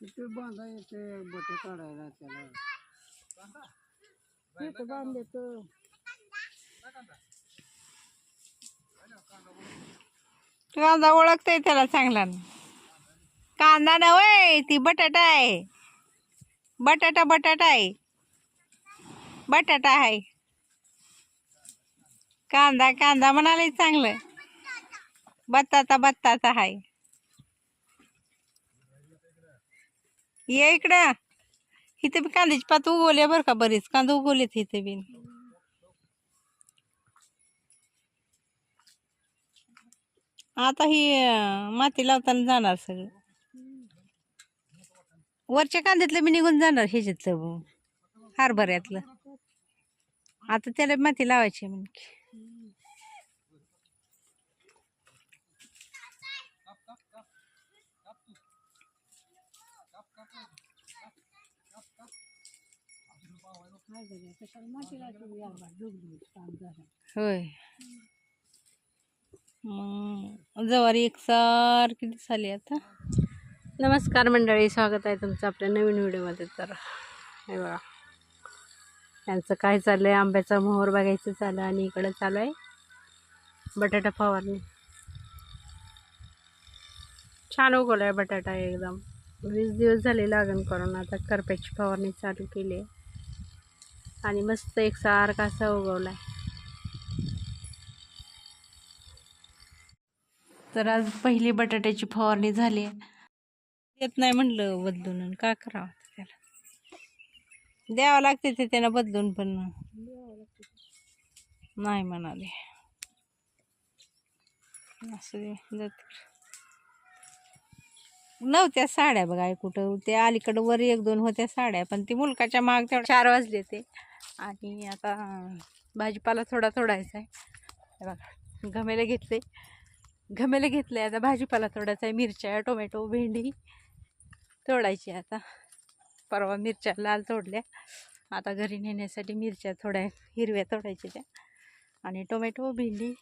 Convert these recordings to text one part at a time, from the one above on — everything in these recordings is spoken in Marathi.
ते बांधा येते बट काढायला त्याला. इथं बांधले कांदा ओळखतय त्याला चांगला कांदा नव्हे ती बटाटा आहे. बटाटा बटाटा आहे. बटाटा आहे. कांदा कांदा म्हणाले चांगलं. बत्ताचा बत्ताचा आहे. ये इकडं. इथे बी कांद्याची पात उगवले बरं का बरीच. कांदा उगवलेत इथे बी. आता ही माती लावताना जाणार सगळं. वरच्या कांद्यातलं बी निघून जाणार ह्याच्यातलं. हरभऱ्यातलं. आता त्याला माती लावायची आहे म्हणजे कशाला माती लागली याला डुबली काम झालं होय. मग जवारी एकसारखी दिसाली आता? नमस्कार मंडळी स्वागत आहे तुमचं आपल्या नवीन व्हिडिओमध्ये. तर हे बघा त्यांचं काय चाललं आहे आंब्याचा मोहर बघायचं चाललं आणि इकडं चालू आहे बटाटा फवारणी. छान उगवला आहे बटाटा एकदम. वीस दिवस झाले लागण करून आता करप्याची फवारणी चालू केली आहे. आणि मस्त एकसारखा असा उगवला आहे तर आज पहिली बटाट्याची फवारणी झाली. येत नाही म्हणलं बदलून आणि का करावं त्याला? द्यावं लागते ते त्यांना बदलून पण. नाही म्हणाले. असं दे, जात. नव्हत्या साड्या बघा कुठं. ते अलीकडं वर एक दोन होत्या साड्या पण ती मुलकाच्या माग तेवढ्या चार वाजले ते. आणि आता भाजीपाला थोडा थोडायचा आहे. बघा घमेले घेतले घमेले घेतले आता भाजीपाला तोडायचा आहे. मिरच्या टोमॅटो भेंडी तोडायची आता. परवा मिरच्या लाल तोडल्या. आता घरी नेण्यासाठी मिरच्या थोड्या हिरव्या तोडायच्या त्या. आणि टोमॅटो भेंडी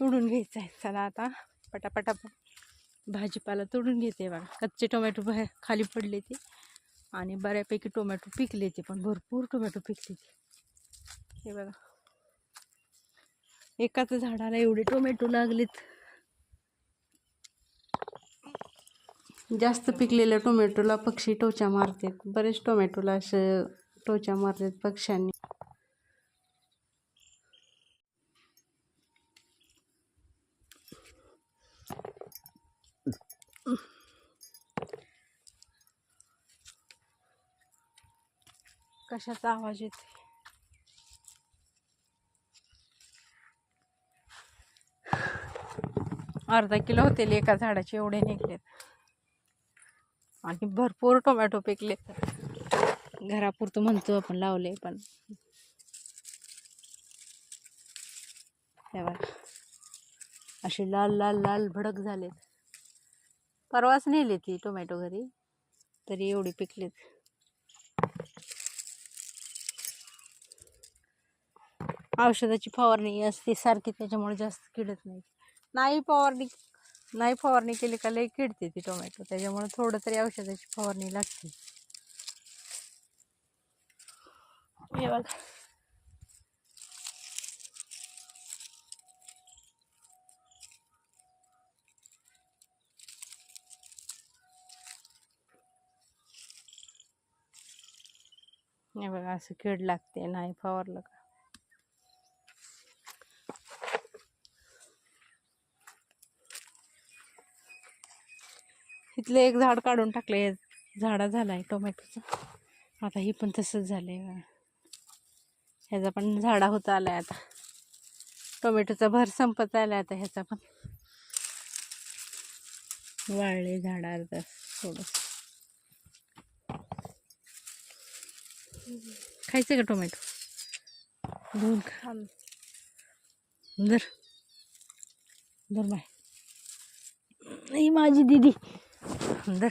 तोडून घ्यायचं आहे. चला आता पटापटा भाजीपाला तोडून घेते बघा. कच्चे टोमॅटो बाहेर खाली पडले ते. आणि बऱ्यापैकी टोमॅटो पिकले ते पण. भरपूर टोमॅटो पिकले ते. हे बघा. एकाच झाडाला एवढे टोमॅटो लागलेत. जास्त पिकलेल्या टोमॅटोला पक्षी टोचा मारतात. बरेच टोमॅटोला असं टोचा मारतात पक्ष्यांनी. कशाचा आवाज येते अर्धा किलो होतील एका झाडाचे एवढे निघलेत. आणि भरपूर टोमॅटो पिकलेत. घरापुरतं म्हणतो आपण लावले पण असे लाल लाल लाल भडक झालेत. परवाच नेली ती टोमॅटो घरी. तरी एवढी पिकलीत. औषधाची फवारणी असते सारखी त्याच्यामुळे जास्त किडत नाही. नाही फवारणी नाही फवारणी केली का लई किडते ती टोमॅटो. त्याच्यामुळे थोडं तरी औषधाची फवारणी लागते. हे बघा. हे बघा असं कीड लागते नाही फवारलं का? इथलं एक झाड काढून टाकले झाडा झाला आहे टोमॅटोचं. आता ही पण तसंच झालं आहे ह्याचा पण झाडा होत आला आहे आता. टोमॅटोचा भर संपत आला आता ह्याचा पण. वाळले झाड अर्धा थोडं खायचं का टोमॅटो? दोन खा. दर दर बाय ही माझी दीदी. दर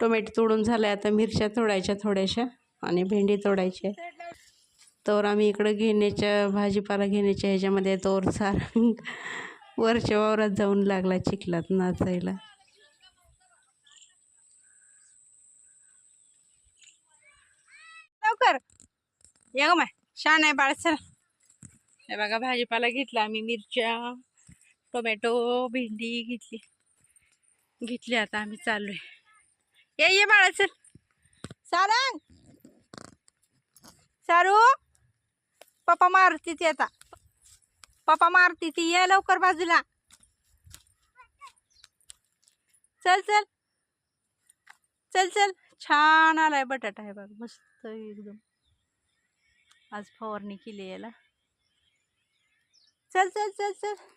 टोमॅटो तोडून झाले आता मिरच्या तोडायच्या थोड्याशा आणि भेंडी तोडायची तर आम्ही इकडं घेण्याच्या भाजीपाला घेण्याच्या ह्याच्यामध्ये तोर सार वरच्या वावरात जाऊन लागला चिखलात नाचायला. लवकर. ये ग माय छान आहे बाळ चल. हे बघा भाजीपाला घेतला आम्ही मिरच्या टोमॅटो भेंडी घेतली. घेतली आता आम्ही चाललोय ये ये बाळा चल. सारंग. सारू. पप्पा मारतीत येता आता. पप्पा मारती ती ये लवकर बाजूला. चल चल. चल चल. छान आलाय बटाटा आहे बघ मस्त एकदम. आज फवारणी केली याला. चल चल चल चल.